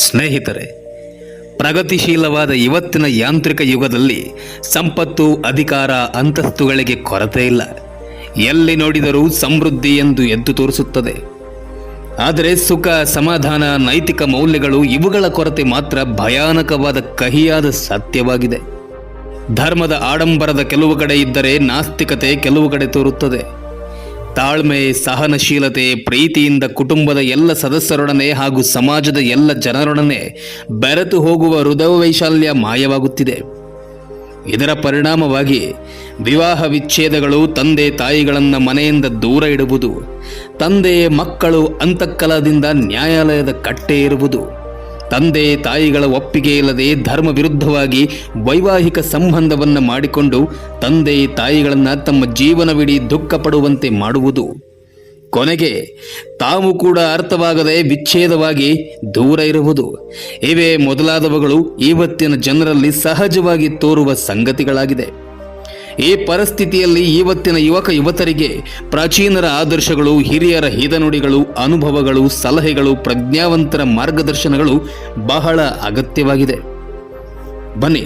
ಸ್ನೇಹಿತರೆ, ಪ್ರಗತಿಶೀಲವಾದ ಇವತ್ತಿನ ಯಾಂತ್ರಿಕ ಯುಗದಲ್ಲಿ ಸಂಪತ್ತು, ಅಧಿಕಾರ, ಅಂತಸ್ತುಗಳಿಗೆ ಕೊರತೆ ಇಲ್ಲ. ಎಲ್ಲಿ ನೋಡಿದರೂ ಸಮೃದ್ಧಿ ಎಂದು ಎದ್ದು ತೋರಿಸುತ್ತದೆ. ಆದರೆ ಸುಖ, ಸಮಾಧಾನ, ನೈತಿಕ ಮೌಲ್ಯಗಳು ಇವುಗಳ ಕೊರತೆ ಮಾತ್ರ ಭಯಾನಕವಾದ ಕಹಿಯಾದ ಸತ್ಯವಾಗಿದೆ. ಧರ್ಮದ ಆಡಂಬರದ ಕೆಲವು ಕಡೆ ಇದ್ದರೆ ನಾಸ್ತಿಕತೆ ಕೆಲವು ಕಡೆ ತೋರುತ್ತದೆ. ತಾಳ್ಮೆ, ಸಹನಶೀಲತೆ, ಪ್ರೀತಿಯಿಂದ ಕುಟುಂಬದ ಎಲ್ಲ ಸದಸ್ಯರೊಡನೆ ಹಾಗೂ ಸಮಾಜದ ಎಲ್ಲ ಜನರೊಡನೆ ಬೆರೆತು ಹೋಗುವ ಹೃದಯ ವೈಶಾಲ್ಯ ಮಾಯವಾಗುತ್ತಿದೆ. ಇದರ ಪರಿಣಾಮವಾಗಿ ವಿವಾಹ ವಿಚ್ಛೇದಗಳು, ತಂದೆ ತಾಯಿಗಳನ್ನು ಮನೆಯಿಂದ ದೂರ ಇಡುವುದು ತಂದೆ ಮಕ್ಕಳು ಅಂತಃಕಲದಿಂದ ನ್ಯಾಯಾಲಯದ ಕಟ್ಟೆ ಇರುವುದು. ತಂದೆ ತಾಯಿಗಳ ಒಪ್ಪಿಗೆ ಇಲ್ಲದೆ ಧರ್ಮ ವಿರುದ್ಧವಾಗಿ ವೈವಾಹಿಕ ಸಂಬಂಧವನ್ನು ಮಾಡಿಕೊಂಡು ತಂದೆ ತಾಯಿಗಳನ್ನು ತಮ್ಮ ಜೀವನವಿಡೀ ದುಃಖ ಪಡುವಂತೆ ಮಾಡುವುದು. ಕೊನೆಗೆ ತಾವು ಕೂಡ ಅರ್ಥವಾಗದೆ ವಿಚ್ಛೇದವಾಗಿ ದೂರ ಇರುವುದು. ಇವೇ ಮೊದಲಾದವುಗಳು ಇವತ್ತಿನ ಜನರಲ್ಲಿ ಸಹಜವಾಗಿ ತೋರುವ ಸಂಗತಿಗಳಾಗಿದೆ. ಈ ಪರಿಸ್ಥಿತಿಯಲ್ಲಿ ಇವತ್ತಿನ ಯುವಕ ಯುವತರಿಗೆ ಪ್ರಾಚೀನರ ಆದರ್ಶಗಳು, ಹಿರಿಯರ ಹಿತನುಡಿಗಳು, ಅನುಭವಗಳು, ಸಲಹೆಗಳು, ಪ್ರಜ್ಞಾವಂತರ ಮಾರ್ಗದರ್ಶನಗಳು ಬಹಳ ಅಗತ್ಯವಾಗಿದೆ. ಬನ್ನಿ,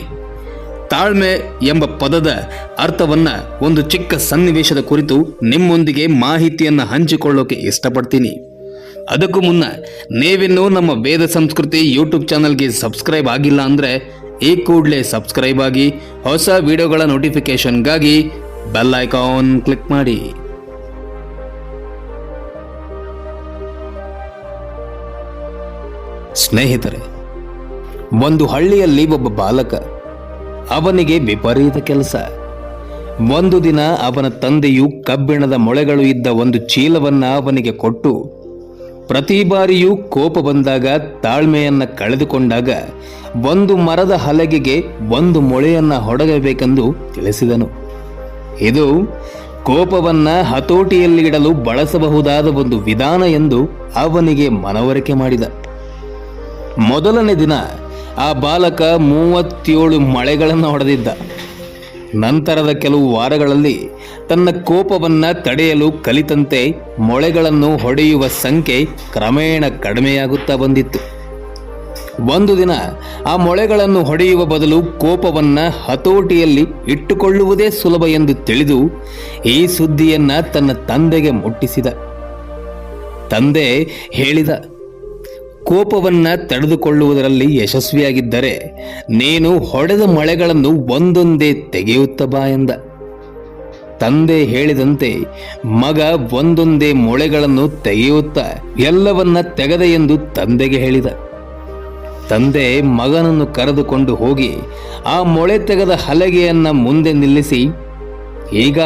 ತಾಳ್ಮೆ ಎಂಬ ಪದದ ಅರ್ಥವನ್ನ ಒಂದು ಚಿಕ್ಕ ಸನ್ನಿವೇಶದ ಕುರಿತು ನಿಮ್ಮೊಂದಿಗೆ ಮಾಹಿತಿಯನ್ನು ಹಂಚಿಕೊಳ್ಳೋಕೆ ಇಷ್ಟಪಡ್ತೀನಿ. ಅದಕ್ಕೂ ಮುನ್ನ, ನೀವಿನ್ನೂ ನಮ್ಮ ವೇದ ಸಂಸ್ಕೃತಿ ಯೂಟ್ಯೂಬ್ ಚಾನಲ್ಗೆ ಸಬ್ಸ್ಕ್ರೈಬ್ ಆಗಿಲ್ಲ ಅಂದರೆ ಈ ಕೂಡಲೇ ಸಬ್ಸ್ಕ್ರೈಬ್ ಆಗಿ ಹೊಸ ವಿಡಿಯೋಗಳ ನೋಟಿಫಿಕೇಶನ್ಗಾಗಿ ಬೆಲ್ ಐಕಾನ್ ಕ್ಲಿಕ್ ಮಾಡಿ. ಸ್ನೇಹಿತರೆ, ಒಂದು ಹಳ್ಳಿಯಲ್ಲಿ ಒಬ್ಬ ಬಾಲಕ ಅವನಿಗೆ ವಿಪರೀತ ಕೆಲಸ. ಒಂದು ದಿನ ಅವನ ತಂದೆಯು ಕಬ್ಬಿಣದ ಮೊಳೆಗಳು ಇದ್ದ ಒಂದು ಚೀಲವನ್ನ ಅವನಿಗೆ ಕೊಟ್ಟು ಪ್ರತಿ ಬಾರಿಯೂ ಕೋಪ ಬಂದಾಗ ತಾಳ್ಮೆಯನ್ನು ಕಳೆದುಕೊಂಡಾಗ ಒಂದು ಮರದ ಹಲಗೆಗೆ ಒಂದು ಮೊಳೆಯನ್ನ ಹೊಡಗಬೇಕೆಂದು ತಿಳಿಸಿದನು. ಇದು ಕೋಪವನ್ನ ಹತೋಟಿಯಲ್ಲಿ ಇಡಲು ಬಳಸಬಹುದಾದ ಒಂದು ವಿಧಾನ ಎಂದು ಅವನಿಗೆ ಮನವರಿಕೆ ಮಾಡಿದ. ಮೊದಲನೇ ದಿನ ಆ ಬಾಲಕ ಮೂವತ್ತೇಳು ಮಳೆಗಳನ್ನು ಹೊಡೆದಿದ್ದ. ನಂತರದ ಕೆಲವು ವಾರಗಳಲ್ಲಿ ತನ್ನ ಕೋಪವನ್ನು ತಡೆಯಲು ಕಲಿತಂತೆ ಮೊಳೆಗಳನ್ನು ಹೊಡೆಯುವ ಸಂಖ್ಯೆ ಕ್ರಮೇಣ ಕಡಿಮೆಯಾಗುತ್ತಾ ಬಂದಿತ್ತು. ಒಂದು ದಿನ ಆ ಮೊಳೆಗಳನ್ನು ಹೊಡೆಯುವ ಬದಲು ಕೋಪವನ್ನ ಹತೋಟಿಯಲ್ಲಿ ಇಟ್ಟುಕೊಳ್ಳುವುದೇ ಸುಲಭ ಎಂದು ತಿಳಿದು ಈ ಸುದ್ದಿಯನ್ನು ತನ್ನ ತಂದೆಗೆ ಮುಟ್ಟಿಸಿದ. ತಂದೆ ಹೇಳಿದ ಕೋಪವನ್ನ ತಡೆದುಕೊಳ್ಳುವುದರಲ್ಲಿ ಯಶಸ್ವಿಯಾಗಿದ್ದರೆ ನೀನು ಹೊಡೆದ ಮಳೆಗಳನ್ನು ಒಂದೊಂದೇ ತೆಗೆಯುತ್ತ ಬಾ ಎಂದ. ತಂದೆ ಹೇಳಿದಂತೆ ಮಗ ಒಂದೊಂದೇ ಮೊಳೆಗಳನ್ನು ತೆಗೆಯುತ್ತಾ ಎಲ್ಲವನ್ನ ತೆಗೆದ ಎಂದು ತಂದೆಗೆ ಹೇಳಿದ. ತಂದೆ ಮಗನನ್ನು ಕರೆದುಕೊಂಡು ಹೋಗಿ ಆ ಮೊಳೆ ತೆಗೆದ ಹಲಗೆಯನ್ನ ಮುಂದೆ ನಿಲ್ಲಿಸಿ, ಈಗ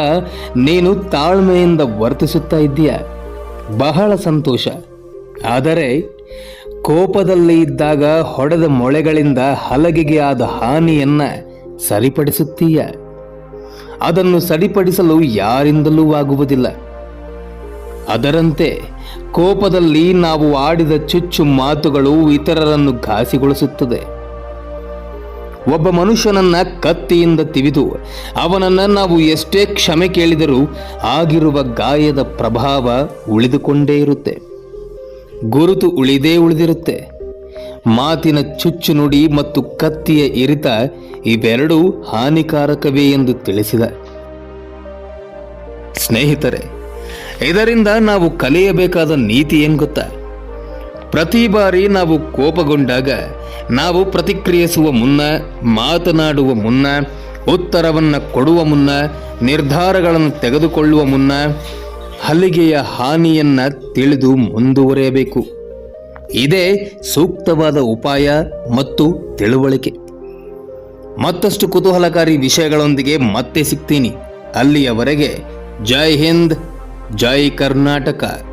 ನೀನು ತಾಳ್ಮೆಯಿಂದ ವರ್ತಿಸುತ್ತಾ ಇದ್ದೀಯ? ಬಹಳ ಸಂತೋಷ. ಆದರೆ ಕೋಪದಲ್ಲಿ ಇದ್ದಾಗ ಹೊಡೆದ ಮೊಳೆಗಳಿಂದ ಹಲಗೆಗೆ ಆದ ಹಾನಿಯನ್ನ ಸರಿಪಡಿಸುತ್ತೀಯ? ಅದನ್ನು ಸರಿಪಡಿಸಲು ಯಾರಿಂದಲೂ ಆಗುವುದಿಲ್ಲ. ಅದರಂತೆ ಕೋಪದಲ್ಲಿ ನಾವು ಆಡಿದ ಚುಚ್ಚು ಮಾತುಗಳು ಇತರರನ್ನು ಘಾಸಿಗೊಳಿಸುತ್ತದೆ. ಒಬ್ಬ ಮನುಷ್ಯನನ್ನ ಕತ್ತಿಯಿಂದ ತಿವಿದು ಅವನನ್ನ ನಾವು ಎಷ್ಟೇ ಕ್ಷಮೆ ಕೇಳಿದರೂ ಆಗಿರುವ ಗಾಯದ ಪ್ರಭಾವ ಉಳಿದುಕೊಂಡೇ ಇರುತ್ತೆ. ಗುರುತು ಉಳಿದೇ ಉಳಿದಿರುತ್ತೆ. ಮಾತಿನ ಚುಚ್ಚು ನುಡಿ ಮತ್ತು ಕತ್ತಿಯ ಇರಿತ ಇವೆರಡೂ ಹಾನಿಕಾರಕವೇ ಎಂದು ತಿಳಿಸಿದ. ಸ್ನೇಹಿತರೆ, ಇದರಿಂದ ನಾವು ಕಲಿಯಬೇಕಾದ ನೀತಿ ಏನು ಗೊತ್ತಾ? ಪ್ರತಿ ಬಾರಿ ನಾವು ಕೋಪಗೊಂಡಾಗ ನಾವು ಪ್ರತಿಕ್ರಿಯಿಸುವ ಮುನ್ನ, ಮಾತನಾಡುವ ಮುನ್ನ, ಉತ್ತರವನ್ನು ಕೊಡುವ ಮುನ್ನ, ನಿರ್ಧಾರಗಳನ್ನು ತೆಗೆದುಕೊಳ್ಳುವ ಮುನ್ನ ಹಲಿಗೆಯ ಹಾನಿಯನ್ನ ತಿಳಿದು ಮುಂದುವರಿಯಬೇಕು. ಇದೇ ಸೂಕ್ತವಾದ ಉಪಾಯ ಮತ್ತು ತಿಳುವಳಿಕೆ. ಮತ್ತಷ್ಟು ಕುತೂಹಲಕಾರಿ ವಿಷಯಗಳೊಂದಿಗೆ ಮತ್ತೆ ಸಿಗ್ತೀನಿ. ಅಲ್ಲಿಯವರೆಗೆ ಜೈ ಹಿಂದ್, ಜೈ ಕರ್ನಾಟಕ.